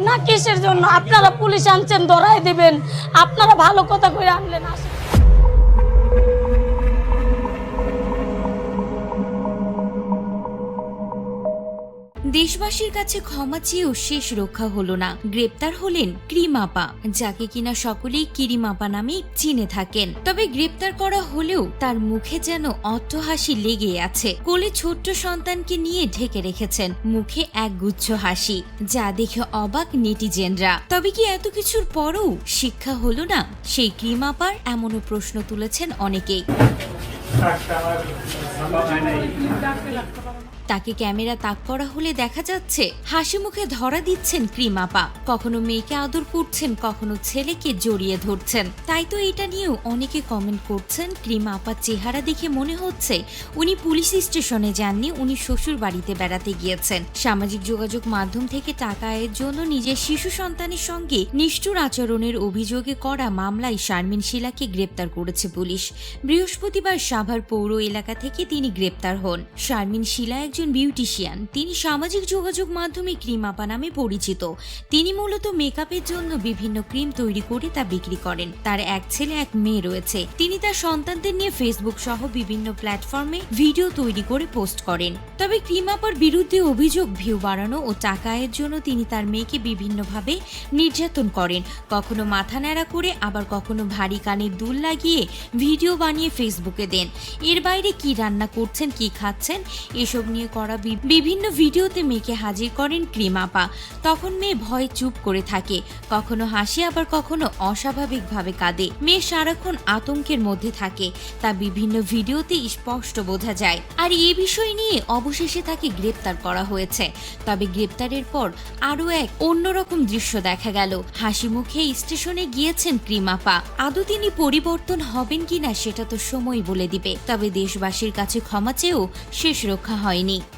না কিসের জন্য? আপনারা পুলিশ আনছেন ধরাই দিবেন। আপনারা ভালো কথা করে আনলেন আসেন। দেশবাসীর কাছে ক্ষমা চেয়েও শেষ রক্ষা হলো না। গ্রেপ্তার হলেন ক্রিমাপা, যাকে কিনা সকলেই কিরিমাপা নামে চিনে থাকেন। তবে গ্রেপ্তার করা হলেও তার মুখে যেন অট্টহাসি লেগে আছে। কোলে ছোট্ট সন্তানকে নিয়ে ঢেকে রেখেছেন, মুখে এক গুচ্ছ হাসি, যা দেখে অবাক নেটিজেনরা। তবে কি এত কিছুর পরও শিক্ষা হলো না? সেই ক্রিমাপার এমনও প্রশ্ন তুলেছেন অনেকেই। তাকে ক্যামেরা তাক করা হলে দেখা যাচ্ছে হাসি মুখে ধরা দিচ্ছেন ক্রিমাপা কখনো মেয়েকে আদর করছেন, কখনো ছেলেকে জড়িয়ে ধরছেন। তাই তো এটা নিয়েও অনেকে কমেন্ট করছেন ক্রিমাপার চেহারা দেখে মনে হচ্ছে উনি পুলিশ স্টেশনে যাননি, উনি শ্বশুর বাড়িতে বেড়াতে গিয়েছেন। সামাজিক যোগাযোগ মাধ্যম থেকে টাকা আয়ের জন্য নিজের শিশু সন্তানের সঙ্গে নিষ্ঠুর আচরণের অভিযোগে করা মামলায় শারমিন শিলাকে গ্রেপ্তার করেছে পুলিশ। বৃহস্পতিবার সাভার পৌর এলাকা থেকে তিনি গ্রেপ্তার হন। শারমিন শিলা একজন বিউটিশিয়ান। তিনি সামাজিক যোগাযোগ মাধ্যমে ক্রিম আপা নামে পরিচিত। তিনি মূলত মেকআপের জন্য বিভিন্ন ক্রিম তৈরি করে তা বিক্রি করেন। তার এক ছেলে, এক মেয়ে রয়েছে। তিনি তার সন্তানদের নিয়ে ফেসবুক সহ বিভিন্ন প্ল্যাটফর্মে ভিডিও তৈরি করে পোস্ট করেন। তবে ক্রিম আপার বিরুদ্ধে অভিযোগ ভিউ বাড়ানো ও টাকা আয়ের জন্য তিনি তার মেয়েকে বিভিন্নভাবে নির্যাতন করেন। কখনো মাথা ন্যাড়া করে, আবার কখনো ভারী কানের দুল লাগিয়ে ভিডিও বানিয়ে ফেসবুকে দেন। এর বাইরে কি রান্না করছেন, কি খাচ্ছেন, এসব নিয়ে করা বিভিন্ন ভিডিওতে মেয়েকে হাজির করেন ক্রিমাপা। তখন মেয়ে ভয় চুপ করে থাকে। কখনো হাসি, আবার কখনো অস্বাভাবিকভাবে কাঁদে। মেয়ে সারাক্ষণ আতঙ্কের মধ্যে থাকে। তা বিভিন্ন ভিডিওতে স্পষ্ট বোঝা যায়। আর এই বিষয় নিয়ে অবশেষে তাকে গ্রেপ্তার করা হয়েছে। তবে গ্রেপ্তারের পর আরও এক অন্যরকম দৃশ্য দেখা গেল। হাসি মুখে স্টেশনে গিয়েছেন ক্রিমাপা। আদৌ তিনি পরিবর্তন হবেন কিনা সেটা তো সময় বলে দিবে। তবে দেশবাসীর কাছে ক্ষমা চেয়েও শেষ রক্ষা হয়নি। はい